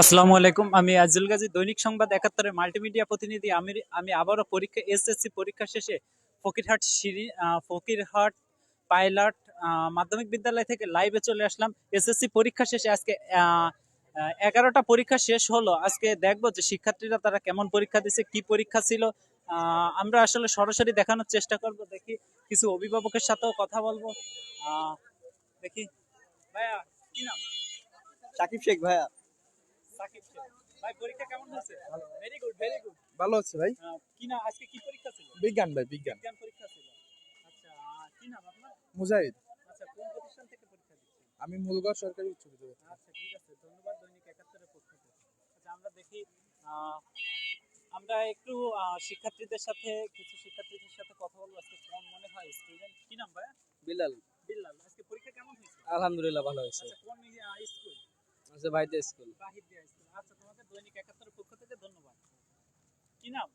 আসসালামু আলাইকুম, আমি আজুল গাজী, দৈনিক সংবাদ একাত্তরের মাল্টিমিডিয়া প্রতিনিধি। আমি আমি আবারও পরীক্ষা, এসএসসি পরীক্ষা শেষে ফকিরহাট সিঁড়ি ফকিরহাট পাইলট মাধ্যমিক বিদ্যালয় থেকে লাইভে চলে আসলাম। এসএসসি পরীক্ষা শেষে আজকে এগারোটা পরীক্ষা শেষ হলো। আজকে দেখব যে শিক্ষার্থীরা তারা কেমন পরীক্ষা দিছে, কি পরীক্ষা ছিল। আমরা আসলে সরাসরি দেখানোর চেষ্টা করব, দেখি কিছু অভিভাবকের সাথেও কথা বলব। দেখি। ভাইয়া, কি নাম? সাকিব শেখ ভাইয়া। সাকিব ভাই পরীক্ষা কেমন হয়েছে? ভেরি গুড ভেরি গুড ভালো হচ্ছে ভাই। কি না আজকে কি পরীক্ষা ছিল? বিজ্ঞান ভাই বিজ্ঞান। বিজ্ঞান পরীক্ষা ছিল। আচ্ছা কি নাম আপনার? মুজাহিদ। আচ্ছা কোন প্রতিষ্ঠান থেকে পরীক্ষা দিচ্ছেন? আমি মূলগড় সরকারি উচ্চ বিদ্যালয় আচ্ছা ঠিক আছে ধন্যবাদ দৈনিক একাত্তরের পক্ষ থেকে। আচ্ছা আমরা দেখি আমরা একটু আহ, শিক্ষার্থীদের সাথে কিছু শিক্ষার্থীদের সাথে কথা বলব। আজকে কেমন মনে হয় স্টুডেন্ট কি নাম ভাই বিলাল। বিল্লাল আজকে পরীক্ষা কেমন হয়েছে? আলহামদুলিল্লাহ ভালো হয়েছে। আচ্ছা কোন স্কুল বাইতে স্কুল বাহির দিয়া স্কুল আচ্ছা তোমাদের দৈনিক একাত্তরের পক্ষ থেকে ধন্যবাদ কি নাম?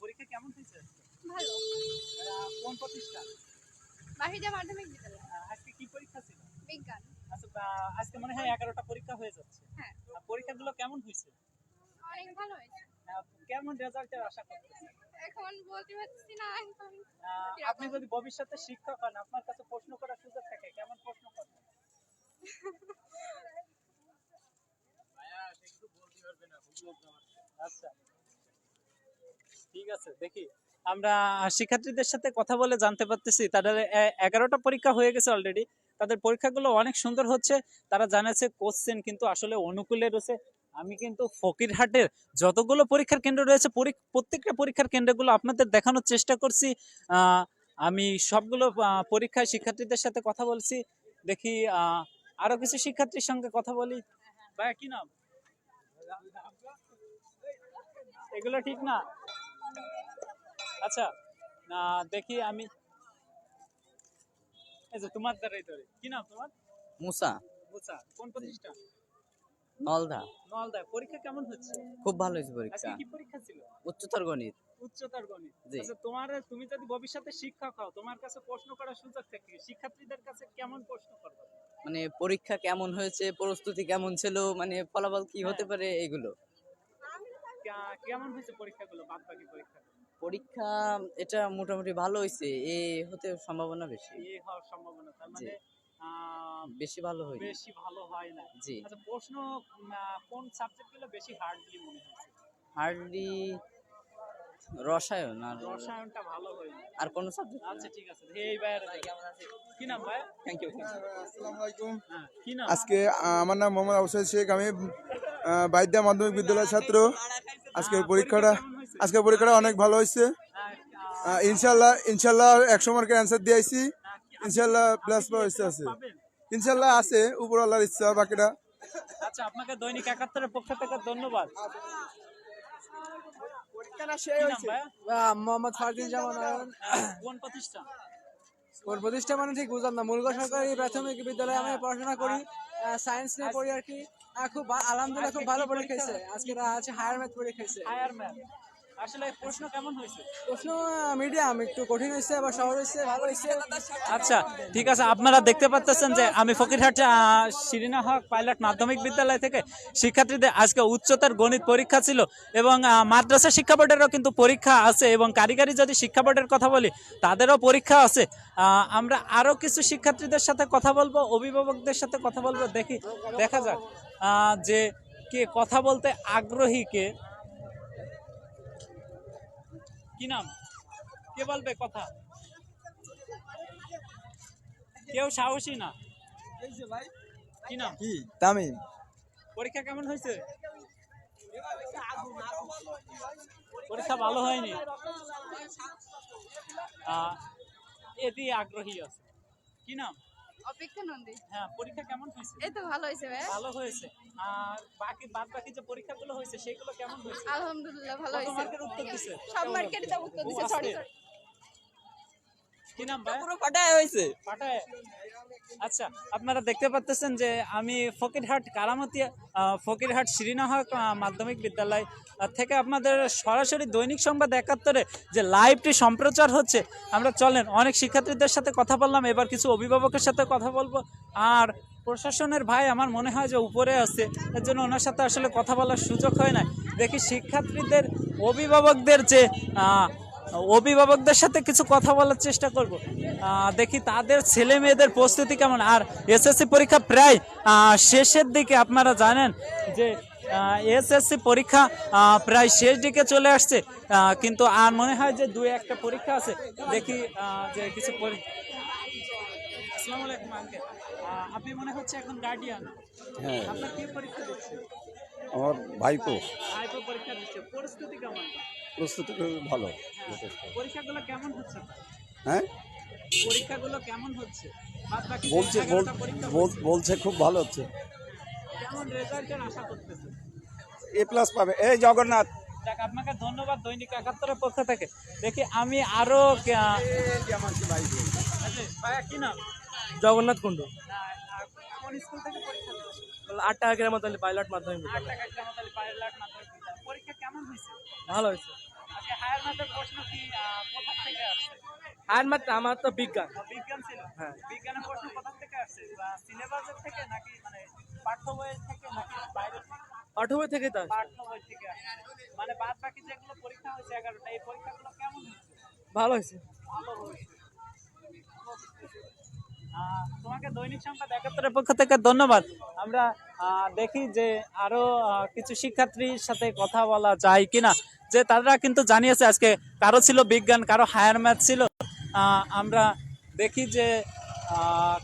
পরীক্ষা কেমন হয়েছে ভালো। কোন প্রতিষ্ঠান? বাহিরা মাধ্যমিক বিদ্যালয়। আজকে কি পরীক্ষা ছিল? বিজ্ঞান। আচ্ছা আজকে মনে হয় এগারোটা পরীক্ষা হয়ে যাচ্ছে। হ্যাঁ। পরীক্ষাগুলো কেমন হয়েছে? অনেক ভালো হয়েছে। কেমন রেজাল্টের আশা করতেছেন? এখন বলতে পারছি না আপনি যদি ভবিষ্যতে শিক্ষক হন আপনার কাছে প্রশ্ন করার সুযোগ থাকে কেমন প্রশ্ন করবেন? আচ্ছা। আমরা শিক্ষার্থীদের সাথে কথা বলে জানতে পারতেছি, তাদের এগারোটা পরীক্ষা হয়ে গেছে অলরেডি তাদের পরীক্ষাগুলো অনেক সুন্দর হচ্ছে। তারা জানাচ্ছে কোশ্চেন কিন্তু আসলে অনুকূলে রয়েছে। আমি কিন্তু ফকিরহাটের যতগুলো পরীক্ষার কেন্দ্র রয়েছে প্রত্যেকটা পরীক্ষার কেন্দ্রগুলো আপনাদের দেখানোর চেষ্টা করছি। আমি সবগুলো পরীক্ষায় শিক্ষার্থীদের সাথে কথা বলছি। দেখি আরও কিছু শিক্ষার্থীর সঙ্গে কথা বলি। ভাইয়া, কি নাম? এগুলো ঠিক না? আচ্ছা না দেখি আমি। যে তোমার দ্বারাই ধরে। কি নাম তোমার? মুসা। বুঝা কোন প্রতিষ্ঠান নলদা। নলদায় পরীক্ষা কেমন হচ্ছে? খুব ভালো হয়েছে আজকে পরীক্ষা কি পরীক্ষা ছিল? উচ্চতর গণিত। উচ্চতর গণিত। আচ্ছা তোমার তুমি যদি ভবিষ্যতে শিক্ষক হও তোমার কাছে প্রশ্ন করার সুযোগ থাকে শিক্ষার্থীদের কাছে কেমন প্রশ্ন করবে? মানে পরীক্ষা কেমন হয়েছে প্রস্তুতি কেমন ছিল মানে ফলাফল কি হতে হ্যাঁ। পারে এগুলো? কেমন হয়েছে পরীক্ষাগুলো বাদ বাকি পরীক্ষা? পরীক্ষা এটা মোটামুটি ভালো হয়েছে এ হতে সম্ভাবনা বেশি। ইয়ে হওয়ার সম্ভাবনা তার মানে বেশি ভালো হয়নি। বেশি ভালো হয় না। জি। আচ্ছা প্রশ্ন কোন সাবজেক্টগুলো বেশি হার্ড বলে মনে হয়েছে হার্ডলি রসায়ন আর রসায়নটা ভালো হয়নি আর কোন সাবজেক্ট আচ্ছা ঠিক আছে। এই ভাইয়ের কি নাম ভাই থ্যাংক ইউ আসসালামু আলাইকুম। হ্যাঁ কি নাম? আজকে আমার নাম মোহাম্মদ শেখ। আমি বাইদ্যা মাধ্যমিক বিদ্যালয়ের ছাত্র। আজকের পরীক্ষাটা কেমন আজকের পরীক্ষাটা অনেক ভালো হয়েছে। ইনশাল্লাহ ইনশাল্লাহ একশো মার্কের অ্যান্সার দিয়েছি আহ, ইনশাল্লাহ প্লাস পাওয়ার ইচ্ছা আছে। ইনশাল্লাহ আছে উপর আল্লাহর ইচ্ছা বাকিটা। আচ্ছা আপনাকে দৈনিক একাত্তরের পক্ষ থেকে ধন্যবাদ? মোহাম্মদ ফারদিন জামান কোন প্রতিষ্ঠান ওর প্রতিষ্ঠা মানে ঠিক বুঝলাম না। মূলগড় সরকারি প্রাথমিক বিদ্যালয়ে আমি পড়াশোনা করি সায়েন্স নিয়ে পড়ি আর কি। খুব আলহামদুলিল্লাহ খুব ভালো পরীক্ষা আজকে আছে হায়ার ম্যাথ পরীক্ষা হয়েছে। হায়ার ম্যাথ আসলে প্রশ্ন কেমন হয়েছে? প্রশ্ন মিডিয়াম একটু কঠিন হয়েছে আবার সহজ হয়েছে ভালো হয়েছে। আচ্ছা ঠিক আছে আপনারা দেখতে পাচ্ছেন যে আমি ফকিরহাট শিরিনা হক পাইলট মাধ্যমিক বিদ্যালয় থেকে শিক্ষার্থীদের আজকে উচ্চতর গণিত পরীক্ষা ছিল এবং মাদ্রাসা শিক্ষা বোর্ডেরও কিন্তু পরীক্ষা আছে এবং কারিগরি যদি শিক্ষা বোর্ডের কথা বলি তাদেরও পরীক্ষা আছে। আমরা আরও কিছু শিক্ষার্থীদের সাথে কথা বলব অভিভাবকদের সাথে কথা বলব দেখি দেখা যাক। আহ, যে কে কথা বলতে আগ্রহী কে কি নাম? কে বলবে কথা? কেউ সাহসী না? কি নাম? কি? তামিম। পরীক্ষা কেমন হয়েছে? পরীক্ষা ভালো হয়নি। এটি আগ্রহী আছে। কি নাম? অপেক্ষা নন্দী। হ্যাঁ পরীক্ষা কেমন হয়েছে? এই তো ভালো হয়েছে ভাই। ভালো হয়েছে। আর বাকি বাদ বাকি যে পরীক্ষাগুলো হয়েছে সেগুলো কেমন হয়েছে? আলহামদুলিল্লাহ ভালো হয়েছে। মার্কের উত্তর দিছে? সব মার্কেরই তো উত্তর দিছে সরি সরি কি নাম ভাই? পুরো ফাটায় হয়েছে। পাঠায় আচ্ছা আপনারা দেখতে পাচ্ছেন যে আমি ফকিরহাট কারামতিয়া ফকিরহাট শ্রীনহক মাধ্যমিক বিদ্যালয় থেকে আপনাদের সরাসরি দৈনিক সংবাদ একাত্তরে যে লাইভটি সম্প্রচার হচ্ছে, আমরা চলেন, অনেক শিক্ষার্থীদের সাথে কথা বললাম, এবার কিছু অভিভাবকের সাথে কথা বলব। আর প্রশাসনের ভাই আমার মনে হয় যে উপরে আছে, এর জন্য ওনার সাথে আসলে কথা বলার সুযোগ হয় না দেখি শিক্ষার্থীদের, অভিভাবকদের যে অভিভাবকদের সাথে কিছু কথা বলার চেষ্টা করব। দেখি তাদের ছেলে মেয়েদের প্রস্তুতি কেমন? আর এসএসসি পরীক্ষা প্রায় শেষের দিকে আপনারা জানেন যে এসএসসি পরীক্ষা প্রায় শেষ দিকে চলে আসছে। কিন্তু আর মনে হয় যে দুই একটা পরীক্ষা আছে। দেখি যে কিছু পরীক্ষা আসসালামু আলাইকুম আঙ্কেল আপনি মনে হচ্ছে এখন গার্ডিয়ান হ্যাঁ। আপনার কি পরীক্ষা দিচ্ছে? আমার ভাইপো। আইপো পরীক্ষা দিচ্ছে। পরিস্থিতি কেমন? প্রস্তুতি ভালো। পরীক্ষাগুলো কেমন হচ্ছে? হ্যাঁ? পরীক্ষাগুলো কেমন হচ্ছে? বলছে বল- 11টা পরীক্ষা বল- বলছে খুব ভালো হচ্ছে। কেমন রেজাল্টের আশা করতেছে এ প্লাস পাবে। এই জগন্নাথ। আপনাকে ধন্যবাদ দৈনিক একাত্তরের পক্ষ থেকে। দেখি আমি আরও কে- আচ্ছা, কি নাম? জগন্নাথ কুণ্ডু না, আর কোন স্কুল থেকে পরীক্ষা দিচ্ছে আট টাকা গ্রাম পাইলট মাধ্যমিক আট টাকা গ্রামাতালি পাইলট মাধ্যমিক পরীক্ষা কেমন হয়েছে? ভালো হয়েছে। আজকে হায়ার ম্যাথের প্রশ্ন কি আহ, কোথা থেকে আসছে? আর মাত্র আমার তো বিজ্ঞান। বিজ্ঞান ছিল। হ্যাঁ। বিজ্ঞানের প্রশ্ন কোথা থেকে আসছে? সিলেবাসের থেকে নাকি মানে পাঠ্য বইয়ের থেকে নাকি বাইরের থেকে? আঠেরো থেকে তো পাঠ্য বই থেকে মানে বাদ বাকি যেগুলো পরীক্ষা হয়েছে এগারোটা এই পরীক্ষাগুলো কেমন হয়েছে? ভালো হয়েছে। ভালো হয়েছে। তোমাকে দৈনিক সংবাদ একাত্তরের পক্ষ থেকে ধন্যবাদ। আমরা দেখি যে আরও কিছু শিক্ষার্থীর সাথে কথা বলা যায় কিনা। যে তারা কিন্তু জানিয়েছে আজকে কারও ছিল বিজ্ঞান, কারও হায়ার ম্যাথ ছিল। আমরা দেখি যে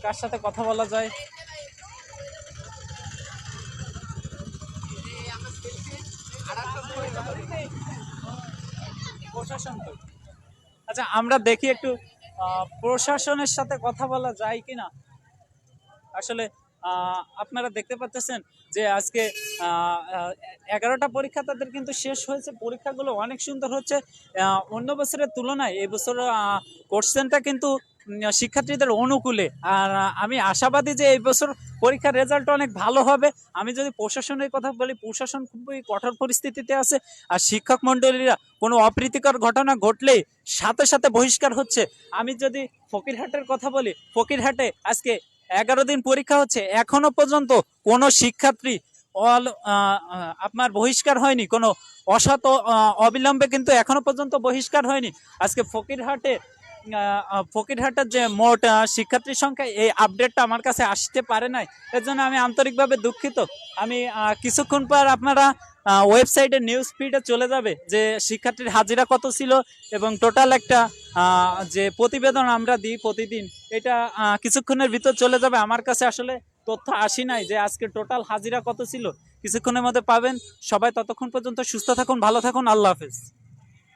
কার সাথে কথা বলা যায়। প্রশাসন। আচ্ছা আমরা দেখি একটু প্রশাসনের সাথে কথা বলা যায় কিনা। আসলে আপনারা দেখতে পাচ্ছেন যে আজকে এগারোটা পরীক্ষা তাদের কিন্তু শেষ হয়েছে। পরীক্ষাগুলো অনেক সুন্দর হচ্ছে। অন্য বছরের তুলনায় এই বছর কোশ্চেনটা কিন্তু শিক্ষার্থীদের অনুকূলে। আর আমি আশাবাদী যে এই বছর পরীক্ষার রেজাল্ট অনেক ভালো হবে। আমি যদি প্রশাসনের কথা বলি, প্রশাসন খুবই কঠোর পরিস্থিতিতে আছে। আর শিক্ষক মণ্ডলীরা কোনো অপ্রীতিকর ঘটনা ঘটলে সাথে সাথে বহিষ্কার হচ্ছে। আমি যদি ফকিরহাটের কথা বলি, ফকিরহাটে আজকে এগারো দিন পরীক্ষা হচ্ছে। এখনও পর্যন্ত কোনো শিক্ষার্থী অল আপনার বহিষ্কার হয়নি, কোনো অসৎ অবিলম্বে কিন্তু এখনও পর্যন্ত বহিষ্কার হয়নি। আজকে ফকিরহাটে ফকিরহাটের যে মোট শিক্ষার্থীর সংখ্যা, এই আপডেটটা আমার কাছে আসতে পারে নাই। এর জন্য আমি আন্তরিকভাবে দুঃখিত। আমি কিছুক্ষণ পর আপনারা ওয়েবসাইটে নিউজ ফিডে চলে যাবে যে শিক্ষার্থীর হাজিরা কত ছিল এবং টোটাল একটা যে প্রতিবেদন আমরা দিই প্রতিদিন, এটা কিছুক্ষণের ভিতর চলে যাবে। আমার কাছে আসলে তথ্য আসি নাই যে আজকে টোটাল হাজিরা কত ছিল। কিছুক্ষণের মধ্যে পাবেন। সবাই ততক্ষণ পর্যন্ত সুস্থ থাকুন, ভালো থাকুন। আল্লাহ হাফেজ।